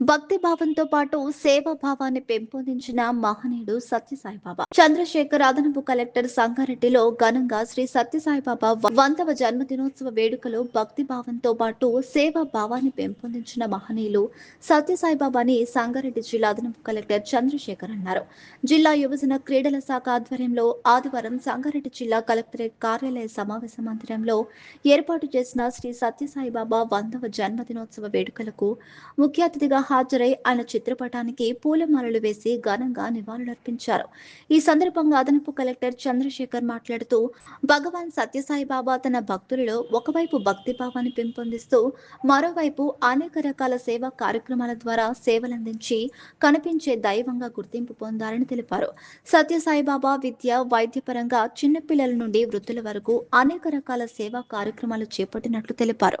భక్తి భావంతో పాటు సేవా భావాన్ని పెంపొందించిన మహనీయుడు సత్యసాయిబాబా. చంద్రశేఖర్ అదనపు కలెక్టర్ సంగారెడ్డిలో ఘనంగా శ్రీ సత్యసాయిబాబా వందవ జన్మదినోత్సవ వేడుకలో భక్తి భావంతో పాటు సేవా భావాన్ని పెంపొందించిన మహనీయులు సత్యసాయిబాబాని సంగారెడ్డి జిల్లా అదనపు కలెక్టర్ చంద్రశేఖర్ అన్నారు. జిల్లా యువజన క్రీడల శాఖ ఆధ్వర్యంలో ఆదివారం సంగారెడ్డి జిల్లా కలెక్టరేట్ కార్యాలయ సమావేశ మందిరంలో ఏర్పాటు చేసిన శ్రీ సత్యసాయిబాబా వందవ జన్మదినోత్సవ వేడుకలకు ముఖ్య అతిథిగా హాజరై ఆయన చిత్రపటానికి పూలమాలలు వేసి ఘనంగా నివాళులర్పించారు. ఈ సందర్భంగా అదనపు కలెక్టర్ చంద్రశేఖర్ మాట్లాడుతూ భగవాన్ సత్యసాయి బాబా తన భక్తులలో ఒకవైపు భక్తి భావాన్ని పెంపొందిస్తూ మరోవైపు అనేక రకాల సేవా కార్యక్రమాల ద్వారా సేవలందించి కనిపించే దైవంగా గుర్తింపు పొందారని తెలిపారు. సత్యసాయిబాబా విద్య వైద్యపరంగా చిన్నపిల్లల నుండి వృద్ధుల వరకు అనేక రకాల సేవా కార్యక్రమాలు చేపట్టినట్లు తెలిపారు.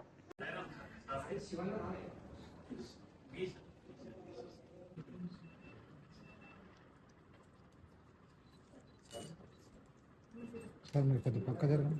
సార్ మీరు కొద్ది పక్క జరగండి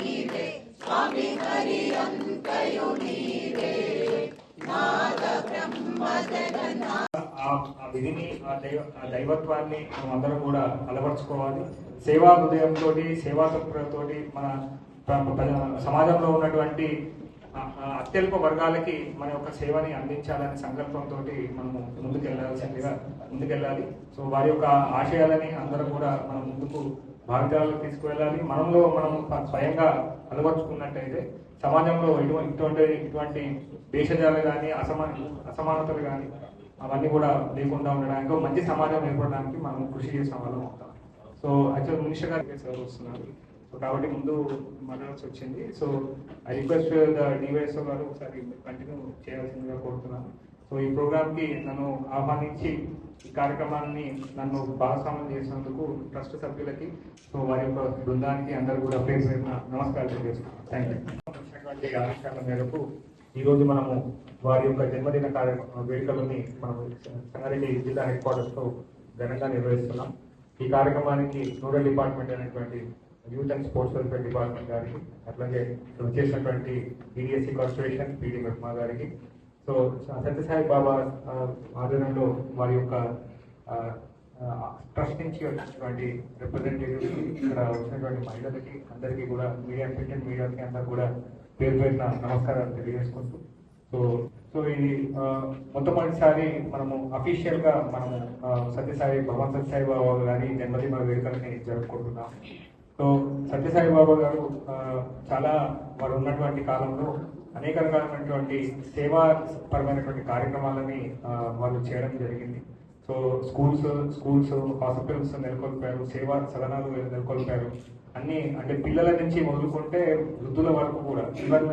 ఆ ఆ విధిని ఆ దైవ ఆ దైవత్వాన్ని మనం అందరం కూడా అలవర్చుకోవాలి సేవా హృదయంతో సేవా తత్పరతోటి మన సమాజంలో ఉన్నటువంటి అత్యల్ప వర్గాలకి మన యొక్క సేవని అందించాలనే సంకల్పంతో మనము ముందుకెళ్ళాల్సిందిగా ముందుకెళ్ళాలి. సో వారి యొక్క ఆశయాలని అందరం కూడా మనం ముందుకు భావితాలకు తీసుకువెళ్ళాలి. మనంలో మనం స్వయంగా అలవర్చుకున్నట్టయితే సమాజంలో ఇటువంటి ఇటువంటి దేశజాలు కానీ అసమా అసమానతలు కానీ అవన్నీ కూడా లేకుండా ఉండడానికి మంచి సమాజం ఏర్పడడానికి మనం కృషి చేసిన వాళ్ళం అవుతాం. So actual minister garu sir వస్తున్నారు. సో కాబట్టి ముందు మాట్లాడాల్సి వచ్చింది. So I request the DYSO garu ఒకసారి కంటిన్యూ చేయాల్సిందిగా కోరుతున్నాను. సో ఈ ప్రోగ్రామ్కి నన్ను ఆహ్వానించి ఈ కార్యక్రమాన్ని నన్ను భాగస్వామ్యం చేసినందుకు ట్రస్ట్ సభ్యులకి సో వారి యొక్క బృందానికి అందరూ కూడా పేరు పేరున నమస్కారం తెలియజేస్తున్నాను. థ్యాంక్ యూ ఆవిష్కరణ మేరకు ఈరోజు మనము వారి యొక్క జన్మదిన కార్య వేడుకలని మనము సంగారెడ్డి జిల్లా హెడ్ క్వార్టర్స్తో ఘనంగా నిర్వహిస్తున్నాం. ఈ కార్యక్రమానికి నోడల్ డిపార్ట్మెంట్ అనేటువంటి youth and sports welfare department గారికి అట్లాగే ఇక్కడ చేసినటువంటి బీడీఎస్సీ కార్పొరేషన్ పీడీ మెహ్మా గారికి. సో సత్యసాయి బాబా ఆధ్వర్యంలో వారి యొక్క ట్రస్ట్ నుంచి వచ్చినటువంటి రిప్రజెంటేటివ్ ఇక్కడ వచ్చినటువంటి మహిళలకి అందరికీ కూడా మీడియా ఫిట్ మీడియాకి అంతా కూడా పేరు పేరున నమస్కారాలు తెలియజేసుకుంటూ. సో సో ఇది మొట్టమొదటిసారి మనము అఫీషియల్గా మనము సత్యసాయి భగవాన్ సత్యసాయి బాబా గారి జన్మదిన వేడుకల్ని జరుపుకుంటున్నాం సో సత్యసాయి బాబా గారు చాలా వారు ఉన్నటువంటి కాలంలో అనేక రకాలైనటువంటి సేవా పరమైనటువంటి కార్యక్రమాలని వారు వాళ్ళు చేయడం జరిగింది. సో స్కూల్స్ స్కూల్స్ హాస్పిటల్స్ నెలకొల్పారు సేవా సదనాలు నెలకొల్పారు. అన్ని అంటే పిల్లల నుంచి మొదలుకుంటే వృద్ధుల వరకు కూడా. ఈవెన్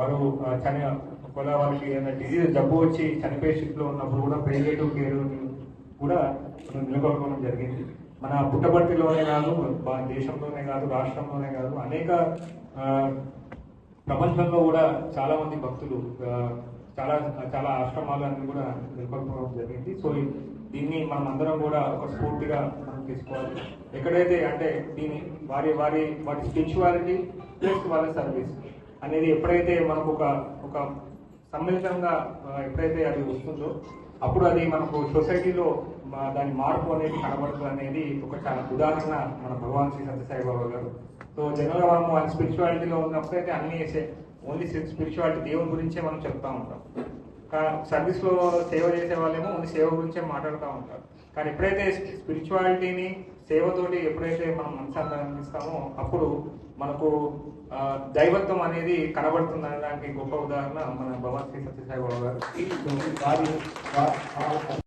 వారు చని ఒకవేళ వాళ్ళకి ఏదైనా డిజీజ్ జబ్బు వచ్చి చనిపోయే స్థితిలో ఉన్నప్పుడు కూడా ప్రైవేటు కేర్ కూడా మనం నెలకొల్పడం జరిగింది. మన పుట్టపర్తిలోనే కాదు దేశంలోనే కాదు రాష్ట్రంలోనే కాదు అనేక ప్రపంచంలో కూడా చాలా మంది భక్తులు చాలా చాలా ఆశ్రమాలన్నీ కూడా నెలకొల్పడం జరిగింది. సో దీన్ని మనం అందరం కూడా ఒక స్ఫూర్తిగా మనం తీసుకోవాలి. ఎక్కడైతే అంటే దీని వారి వారి వారి స్పిరిచువాలిటీ ప్లస్ వాళ్ళ సర్వీస్ అనేది ఎప్పుడైతే మనకు ఒక ఒక సమ్మిళితంగా ఎప్పుడైతే అది వస్తుందో అప్పుడు అది మనకు సొసైటీలో దాని మార్పు అనేది కనబడుతుంది అనేది ఒక చాలా ఉదాహరణ మన భగవాన్ శ్రీ సత్యసాయి బాబా గారు. సో జనరల్గా మనము ఆయన స్పిరిచువాలిటీలో ఉన్నప్పుడు అయితే అన్ని ఓన్లీ స్పిరిచువాలిటీ దేవుని గురించే మనం చెప్తా ఉంటాం. సర్వీస్లో సేవ చేసే వాళ్ళేమో ఓన్లీ సేవ గురించే మాట్లాడుతూ ఉంటారు. కానీ ఎప్పుడైతే స్పిరిచువాలిటీని సేవతోటి ఎప్పుడైతే మనం మనసాంతరిస్తామో అప్పుడు మనకు దైవత్వం అనేది కనబడుతుంది అనడానికి గొప్ప ఉదాహరణ మన భగవత్ శ్రీ సత్యసాయి బాబా గారు.